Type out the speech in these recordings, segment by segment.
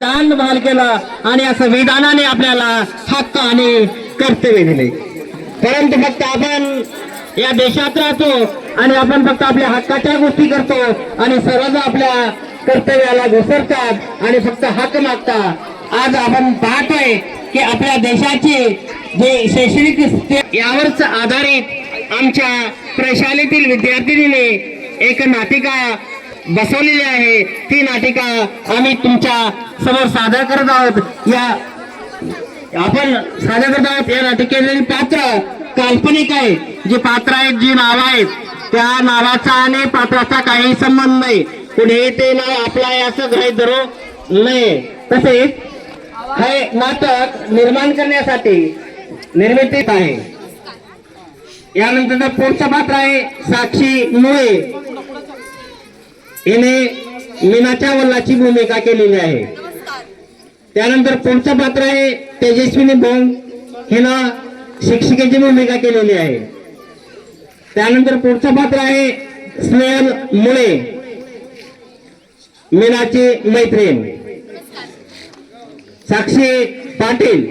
दान बहाल केला आणि या संविधानाने आपल्याला हक्क आणि कर्तव्य दिले. परंतु फक्त आपण या देशात राहतो आणि आपण फक्त आपल्या हक्काच्या गोष्टी करतो आणि सर्वजण आपल्या कर्तव्याला घसरतात आणि फक्त हक्क मागतात. आज आपण पाहतोय की आपल्या देशाची जे शैक्षणिक यावरच आधारित आमच्या प्रशालेतील विद्यार्थिनीने एक नाटिका बसवलेली आहे. ती नाटिका आम्ही तुमच्यासमोर सादर करत आहोत. या आपण सादर करत आहोत. या नाटिकेतील पात्र काल्पनिक आहे. जी पात्र आहेत जी नाव आहेत त्या नावाचा आणि पात्राचा काही संबंध नाही. कुणीही ते नाव आपला आहे असं घरी धरू नये. तसेच हे नाटक निर्माण करण्यासाठी निर्मितीत आहे. यानंतर पुढचं पात्र आहे साक्षी मुळे. हिने मीनाच्या वल्लाची भूमिका केलेली आहे. त्यानंतर पुढचं पात्र आहे तेजस्विनी भोंग हिनं शिक्षिकेची भूमिका केलेली आहे. त्यानंतर पुढचं पात्र आहे स्नेहल मुळे. मीनाची मैत्रीण. साक्षी पाटील.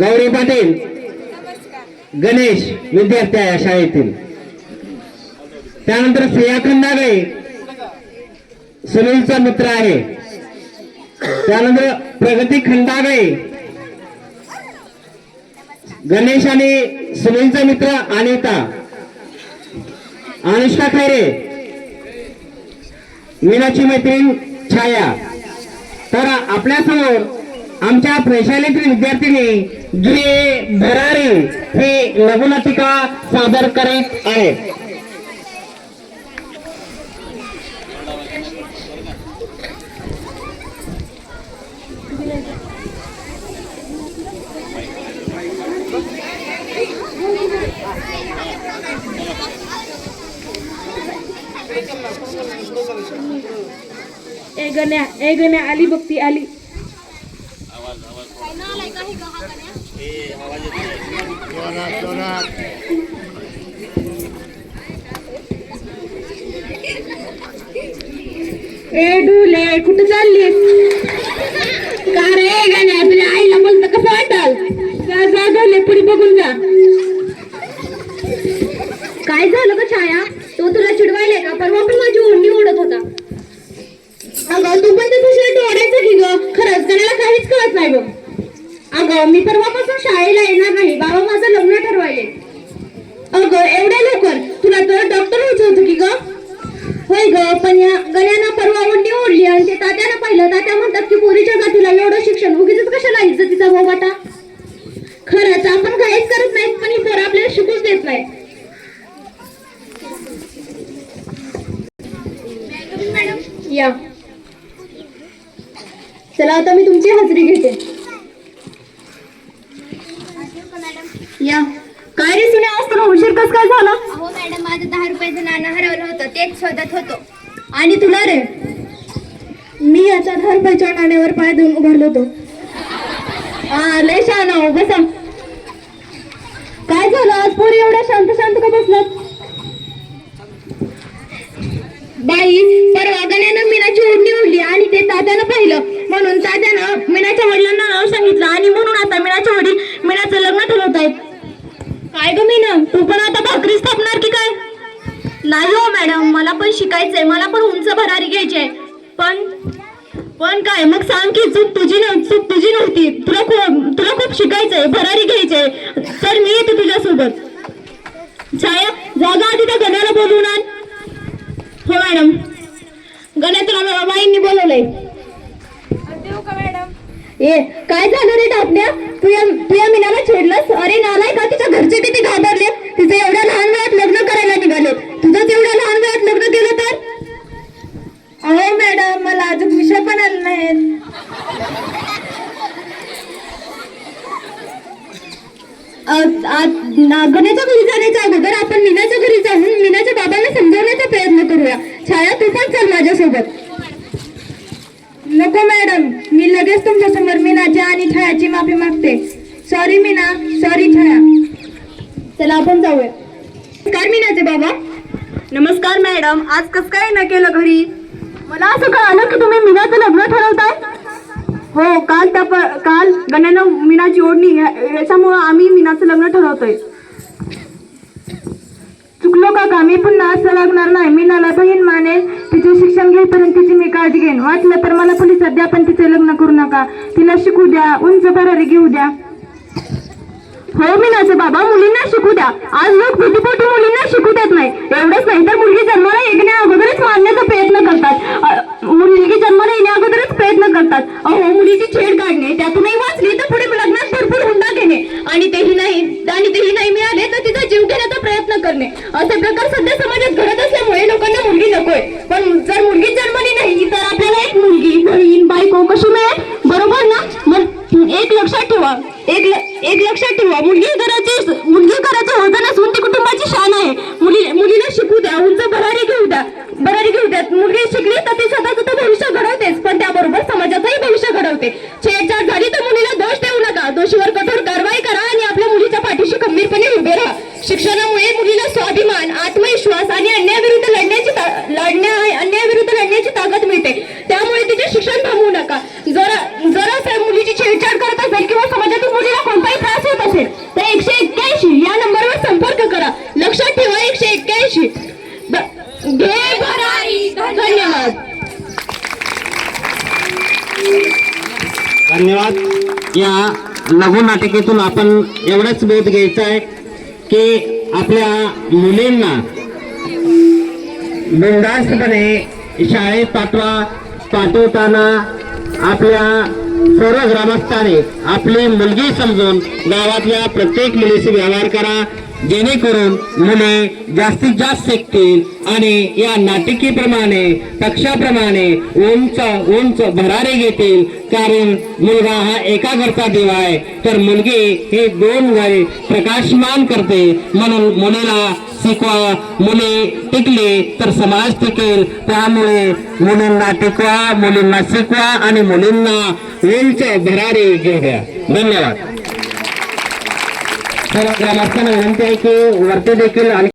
गौरी पाटील. गणेश विद्यार्थी आहे या शाळेतील. त्यानंतर सिया खंडागळे सुनीलचा मित्र आहे. त्यानंतर प्रगती खंडागळे गणेश आणि सुनीलचा मित्र अनिता अनुष्का खैरे मीनाची मैत्रीण छाया. तर आपल्यासमोर आमच्या प्रशालेतील विद्यार्थिनी जुए भरारी ही लघुनाटिका सादर करीत आहेत. ए गण्या ए गण्या आली बघती आली. ए डुले कुठं चालली का रे गण्या तुझ्या आईला बोलत कसं वाटल जा जा गले पुढे बघून जा काय झालं ग छाया तो तुला चिडवायलाय का परवा पण माझी ओढणी ओढत होता अगं तू पण त्याचं शर्ट ओढायचं की ग खरंच गण्याला काहीच नाही बघ. अगं मी परवापासून शाळेला येणार नाही. बाबा माझं लग्न ठरवायले. अगं एवढ्या लवकर? तुला तर डॉक्टर व्हायचं होतं की ग? होय ग पण या गण्यानं परवा ओढणी ओढली आणि ते तात्यानं पाहिलं. तात्या म्हणतात की पोरीच्या जातीला एवढं शिक्षण उगीच कशाला इज्जतीचा बोबाटा खरंच आपण काहीच करत नाहीत पण ही पोरं आपल्याला शिकूच देत नाही या चला आता मी तुमची हजेरी घेते. या. काय रे सुने आज तुला उशीर कस काय झाला? हो मॅडम माझं दहा रुपयाचं नाणं हरवलं होतं. तेच शोधत होतो. आणि तुला रे मी याच्या दहा रुपयाच्या नाण्यावर पाय देऊन उभारलो होतो. हा लय शान हो बसा. काय झालं? आज पोरी एवढ्या शांत शांत का बसलात बाई परवा गण्यानं मीनाची ओढणी ओढली आणि ते तात्यानं पाहिलं. म्हणून तात्यानं मीनाच्या वडिलांना नाव सांगितलं. आणि म्हणून आता मीनाच्या वडील मीनाचं लग्न ठरवत आहेत. काय ग मीना? तू पण आता भाकरी स्थापणार की काय? नाही हो मॅडम मला पण शिकायचंय. मला पण उंच भरारी घ्यायची आहे पण पण काय? मग सांग की चूक तुझी नव्ह चूक तुझी नव्हती. तुला खूप तुला खूप शिकायचंय. भरारी घ्यायचंय. तर मी येते तुझ्यासोबत. छाया जागा आधी त्या गण्याला बोलवून आण. हो मॅडम. गण्या तुला बाईंनी बोलवलंय. ए काय झालं रे टापण्या? तू या तू या मीनाला छेडलंस? अरे नालाय का तिच्या घरचे किती घाबरले? तिचे एवढ्या लहान वयात लग्न करायला निघाले तुझंच एवढ्या लहान वयात लग्न केलं तर? अहो मॅडम मला अजून विषय पण आले नाहीत आ- नागण्याच्या घरी जाण्याच्या अगोदर आपण मीनाच्या घरी जाऊन मीनाच्या बाबांना समजावण्याचा प्रयत्न करूया. छाया तू पण चल माझ्यासोबत. माफी मागते. सॉरी मीना. सॉरी छाया. चला आपण जाऊया. नमस्कार मीनाचे बाबा. नमस्कार मॅडम. आज कस काय ना केलं घरी? मला असं कळालं की तुम्ही मीनाचं लग्न ठरवताय. हो काल त्या काल गण्यानं मीनाची ओढणी याच्यामुळं आम्ही मीनाचं लग्न ठरवतोय. चुकलो पुन्हा असं वागणार नाही. बहीण मानेल तिचे शिक्षण घेईपर्यंत तिची मी काळजी घेईन. वाटलं तर मला पोलिसात द्या पण तिचे लग्न करू नका. तिला शिकू द्या उंच भरारी घेऊ द्या. हो मीनाचे बाबा मुलींना शिकू द्या. आज लोक भीतीपोटी मुलींना शिकू देत नाही. एवढंच नाही तर मुलगी जन्माला येण्या अगोदरच मारण्याचा प्रयत्न करतात. मुलगी जन्माला येण्या अगोदरच प्रयत्न करतात. अहो मुलीची छेड काढणे त्यातूनही वाचली तर पुढे लग्नात भरपूर हुंडा घेणे. आणि तेही नाही आणि तेही नाही मिळाले तर तिचा जीव घेण्याचा प्रयत्न करणे. असं लक्षात ठेवा. एक एक लक्षात ठेवा. मुलगी घराची मुलगी घराचं वजन असून ती कुटुंबाची शान आहे. मुली मुलीला शिकू द्या. उंच भरारी घेऊ द्या. भरारी घेऊ द्या. मुलगी शिकली तर ती स्वतःच तर भविष्य घडवतेच पण त्याबरोबर समाजाचंही धन्यवाद. या लघु नाटिकेतून आपण एवढाच बोध घ्यायचा आहे की आपल्या मुलींना बिंदास्तपणे शाळेत पाठवा पाठवताना आपल्या सर्व ग्रामस्थाने आपली मुलगी समजून गावातल्या प्रत्येक मुलीशी व्यवहार करा. जेणेकरून मुले जास्तीत जास्त शिकतील आणि या नाटिकेप्रमाणे पक्षाप्रमाणे उंच उंच भरारे घेतील. कारण मुलगा हा एका घरचा देव आहे तर मुलगी हे दोन घरे प्रकाशमान करते. म्हणून मुलीला शिकवा. मुली टिकले तर समाज टिकेल. त्यामुळे मुलींना टिकवा मुलींना शिकवा आणि मुलींना उंच भरारे घेऊ धन्यवाद. सर्व ग्रामस्थांना विनंती आहे की वरती देखील आणि